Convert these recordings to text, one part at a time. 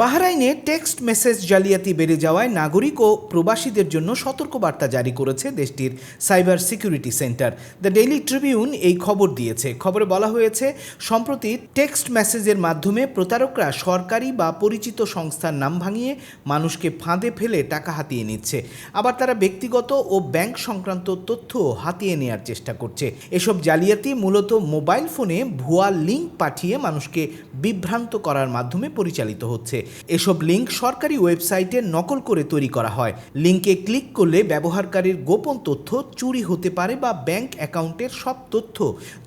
বাহরাইনে text message জালিয়াতি বেড়ে যাওয়ায় নাগরিক ও প্রবাসীদের জন্য সতর্কবার্তা জারি করেছে দেশটির cyber security centre. The Daily Tribune এই খবর দিয়েছে। খবরে বলা হয়েছে, সম্প্রতি টেক্সট মেসেজের মাধ্যমে প্রতারকরা সরকারি বা পরিচিত সংস্থার নাম ভাঙিয়ে মানুষকে ফাঁদে ফেলে টাকা হাতিয়ে নিচ্ছে। আবার তারা ব্যক্তিগত ও ব্যাংক সংক্রান্ত তথ্য হাতিয়ে নেওয়ার চেষ্টা করছে। এসব জালিয়াতি মূলত মোবাইল ফোনে ভুয়া লিঙ্ক পাঠিয়ে মানুষকে বিভ্রান্ত করার মাধ্যমে পরিচালিত হচ্ছে। এসব লিঙ্ক সরকারি ওয়েবসাইটে নকল করে তৈরি করা হয়। লিঙ্কে ক্লিক করলে ব্যবহারকারীর গোপন তথ্য চুরি হতে পারে বা ব্যাংক অ্যাকাউন্টের সব তথ্য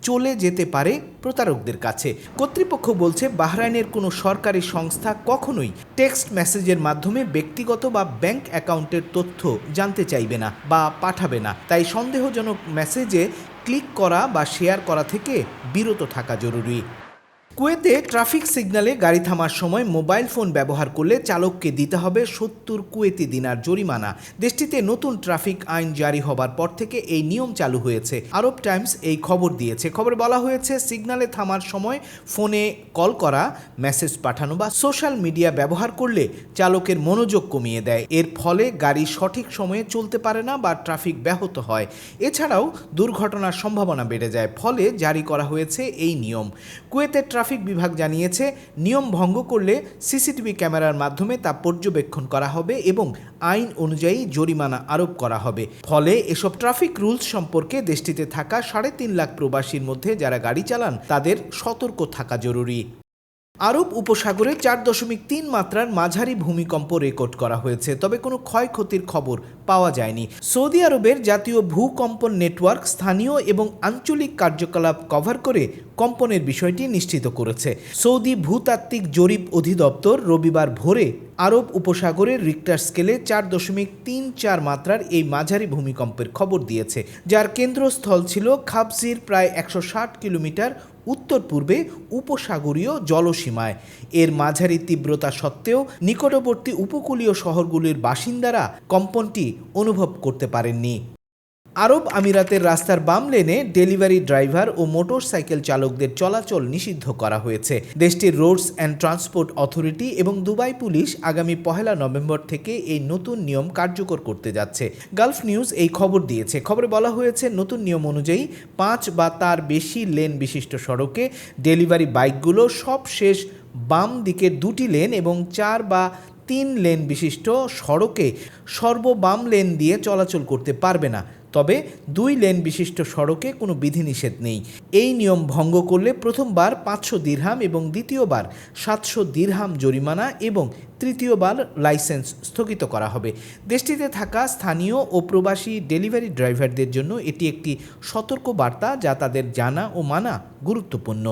চলে যেতে পারে প্রতারকদের কাছে। কর্তৃপক্ষ বলছে, বাহরাইনের কোনো সরকারি সংস্থা কখনোই টেক্সট মেসেজের মাধ্যমে ব্যক্তিগত বা ব্যাংক অ্যাকাউন্টের তথ্য জানতে চাইবে না বা পাঠাবে না। তাই সন্দেহজনক মেসেজে ক্লিক করা বা শেয়ার করা থেকে বিরত থাকা জরুরি। কুয়েতে ট্রাফিক সিগন্যালে গাড়ি থামার সময় মোবাইল ফোন ব্যবহার করলে চালককে দিতে হবে সত্তর কুয়েতি দিনার জরিমানা। দেশটিতে নতুন ট্রাফিক আইন জারি হবার পর থেকে এই নিয়ম চালু হয়েছে। আরব টাইমস এই খবর দিয়েছে। খবরে বলা হয়েছে, সিগন্যালে থামার সময় ফোনে কল করা, মেসেজ পাঠানো বা সোশ্যাল মিডিয়া ব্যবহার করলে চালকের মনোযোগ কমিয়ে দেয়। এর ফলে গাড়ি সঠিক সময়ে চলতে পারে না বা ট্রাফিক ব্যাহত হয়। এছাড়াও দুর্ঘটনার সম্ভাবনা বেড়ে যায়। ফলে জারি করা হয়েছে এই নিয়ম। কুয়েতে ট্রাফিক বিভাগ জানিয়েছে, নিয়ম ভঙ্গ করলে সিসিটিভি ক্যামেরার মাধ্যমে তা পর্যবেক্ষণ করা হবে এবং আইন অনুযায়ী জরিমানা আরোপ করা হবে। ফলে এসব ট্রাফিক রুলস সম্পর্কে দেশটিতে থাকা সাড়ে তিন লাখ প্রবাসীর মধ্যে যারা গাড়ি চালান, তাদের সতর্ক থাকা জরুরি। আরব উপসাগরে চার দশমিক তিন মাত্রার মাঝারি ভূমিকম্প রেকর্ড করা হয়েছে, তবে কোনো ক্ষয়ক্ষতির খবর পাওয়া যায়নি। সৌদি আরবের জাতীয় ভূকম্পন নেটওয়ার্ক স্থানীয় এবং আঞ্চলিক কার্যকলাপ কভার করে কম্পনের বিষয়টি নিশ্চিত করেছে। সৌদি ভূতাত্ত্বিক জরিপ অধিদপ্তর রবিবার ভোরে আরব উপসাগরের রিক্টার স্কেলে চার দশমিক তিন চার মাত্রার এই মাঝারি ভূমিকম্পের খবর দিয়েছে, যার কেন্দ্রস্থল ছিল খাবজির প্রায় একশো ষাট কিলোমিটার উত্তর পূর্বে উপসাগরীয় জলসীমায়। এর মাঝারি তীব্রতা সত্ত্বেও নিকটবর্তী উপকূলীয় শহরগুলির বাসিন্দারা কম্পনটি অনুভব করতে পারেননি। আরব আমিরাতের রাস্তার বাম লেনে ডেলিভারি ড্রাইভার ও মোটর সাইকেল চালকদের চলাচল নিষিদ্ধ করা হয়েছে। দেশটির রোডস অ্যান্ড ট্রান্সপোর্ট অথরিটি এবং দুবাই পুলিশ আগামী পহেলা নভেম্বর থেকে এই নতুন নিয়ম কার্যকর করতে যাচ্ছে। গালফ নিউজ এই খবর দিয়েছে। খবরে বলা হয়েছে, নতুন নিয়ম অনুযায়ী পাঁচ বা তার বেশি লেন বিশিষ্ট সড়কে ডেলিভারি বাইকগুলো সব শেষ বাম দিকের দুটি লেন এবং চার বা তিন লেন বিশিষ্ট সড়কে সর্ববাম লেন দিয়ে চলাচল করতে পারবে না। তবে দুই লেন বিশিষ্ট সড়কে কোনো বিধিনিষেধ নেই। এই নিয়ম ভঙ্গ করলে প্রথমবার পাঁচশো দিরহাম এবং দ্বিতীয়বার সাতশো দিরহাম জরিমানা এবং তৃতীয়বার লাইসেন্স স্থগিত করা হবে। দেশটিতে থাকা স্থানীয় ও প্রবাসী ডেলিভারি ড্রাইভারদের জন্য এটি একটি সতর্ক বার্তা যা তাদের জানা ও মানা গুরুত্বপূর্ণ।